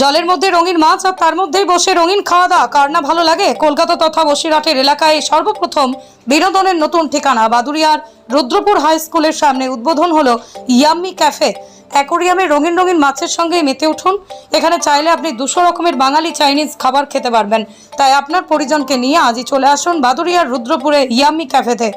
জলের মধ্যে রঙিন মাছ আর তার মধ্যেই বসে রঙিন খাওয়া দাওয়া। কার না ভালো লাগে? কলকাতা তথা বসিরহাটের এলাকায় সর্বপ্রথম বিনোদনের নতুন ঠিকানা। বাদুরিয়ার রুদ্রপুর হাই স্কুলের সামনে উদ্বোধন হলো ইয়াম্মি ক্যাফে। অ্যাকোরিয়ামে রঙিন রঙিন মাছের সঙ্গে মেতে উঠুন। এখানে চাইলে আপনি দুশো রকমের বাঙালি চাইনিজ খাবার খেতে পারবেন। তাই আপনার পরিজনকে নিয়ে আজই চলে আসুন বাদুরিয়ার রুদ্রপুরে ইয়াম্মি ক্যাফেতে।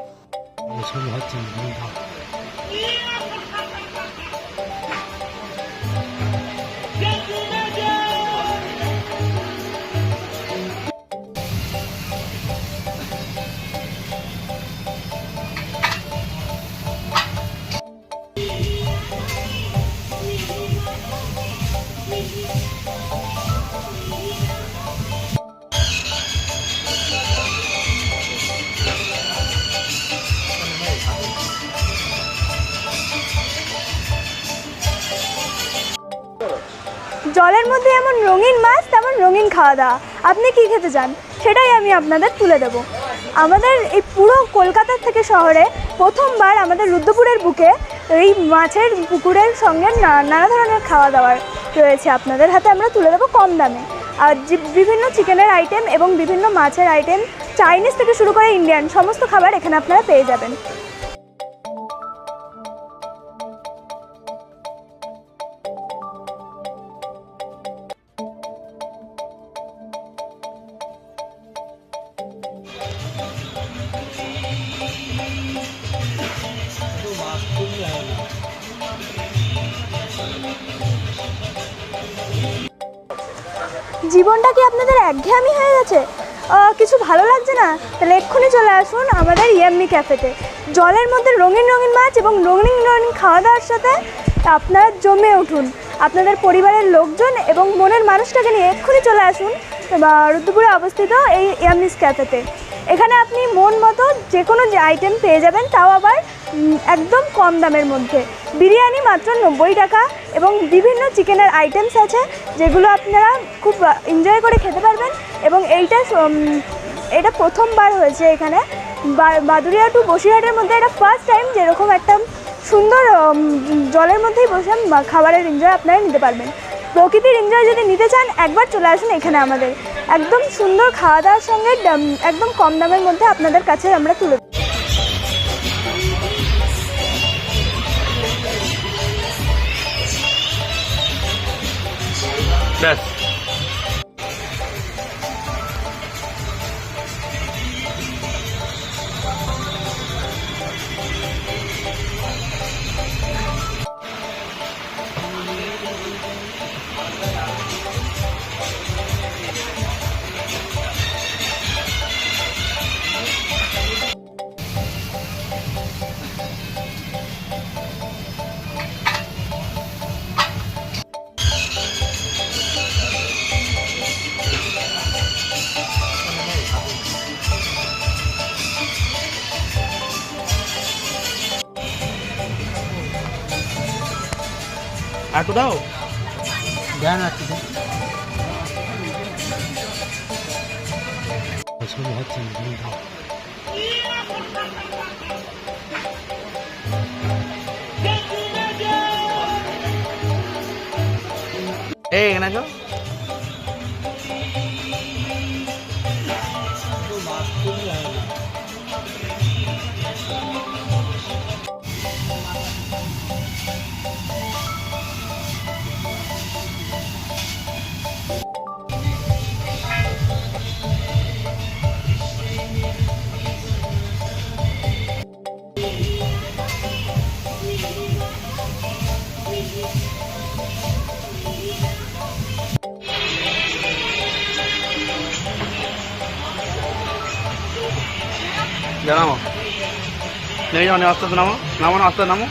জলের মধ্যে এমন রঙিন মাছ, তেমন রঙিন খাওয়া দাওয়া আপনি কি খেতে চান? সেটাই আমি আপনাদের তুলে দেব। আমাদের এই পুরো কলকাতার থেকে শহরে প্রথমবার আমাদের রুদ্রপুরের বুকে এই মাছের পুকুরের সঙ্গে নানা ধরনের খাওয়া দাওয়ার রয়েছে আপনাদের হাতে। আমরা তুলে দেবো কম দামে। আর বিভিন্ন চিকেনের আইটেম এবং বিভিন্ন মাছের আইটেম চাইনিজ থেকে শুরু করে ইন্ডিয়ান সমস্ত খাবার এখানে আপনারা পেয়ে যাবেন। জীবনটা কি আপনাদের একঘেয়েমি হয়ে গেছে? কিছু ভালো লাগছে না? তাহলে এক্ষুনি চলে আসুন আমাদের ইয়াম্মি ক্যাফেতে। জলের মধ্যে রঙিন রঙিন মাছ এবং রঙিন রঙিন খাওয়া দাওয়ার সাথে আপনারা জমে উঠুন। আপনাদের পরিবারের লোকজন এবং মনের মানুষটাকে নিয়ে এক্ষুনি চলে আসুন রুদ্রপুরে অবস্থিত এই ইয়াম্মিস ক্যাফেতে। এখানে আপনি মন মতো যে কোনো যে আইটেম পেয়ে যাবেন, তাও আবার একদম কম দামের মধ্যে। বিরিয়ানি মাত্র নব্বই টাকা এবং বিভিন্ন চিকেনের আইটেমস আছে, যেগুলো আপনারা খুব এনজয় করে খেতে পারবেন। এবং এইটা এটা প্রথমবার হয়েছে এখানে। বা- বাদুড়িয়া টু বসিরহাটের মধ্যে এটা ফার্স্ট টাইম যেরকম একটা সুন্দর জলের মধ্যেই বসে খাবারের এনজয় আপনারা নিতে পারবেন। প্রকৃতির এনজয় যদি নিতে চান, একবার চলে আসুন এখানে আমাদের। একদম সুন্দর খাওয়া দাওয়ার সঙ্গে দাম- একদম কম দামের মধ্যে আপনাদের কাছে আমরা তুলে দিই। একটু দাও। দেন আটু এই এখানে আসো। జనామా. నేను ఏమైనా వస్తున్నాము? నామని వస్తున్నాము?